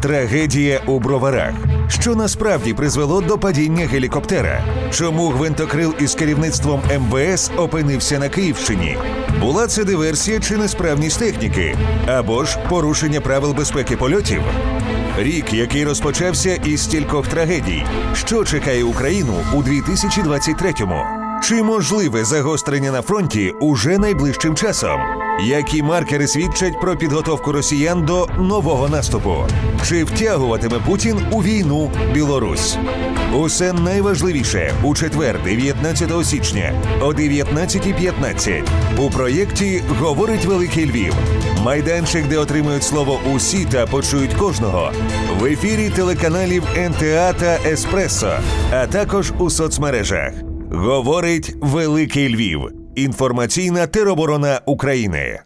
Трагедія у броварах. Що насправді призвело до падіння гелікоптера? Чому гвинтокрил із керівництвом МВС опинився на Київщині? Була це диверсія чи несправність техніки? Або ж порушення правил безпеки польотів? Рік, який розпочався із стількох трагедій. Що чекає Україну у 2023-му? Чи можливе загострення на фронті уже найближчим часом? Які маркери свідчать про підготовку росіян до нового наступу? Чи втягуватиме Путін у війну Білорусь? Усе найважливіше у четвер, 19 січня о 19.15 у проєкті Говорить Великий Львів. Майданчик, де отримують слово усі та почують кожного. В ефірі телеканалів НТА та Еспресо, а також у соцмережах. Говорить Великий Львів. Інформаційна тероборона України.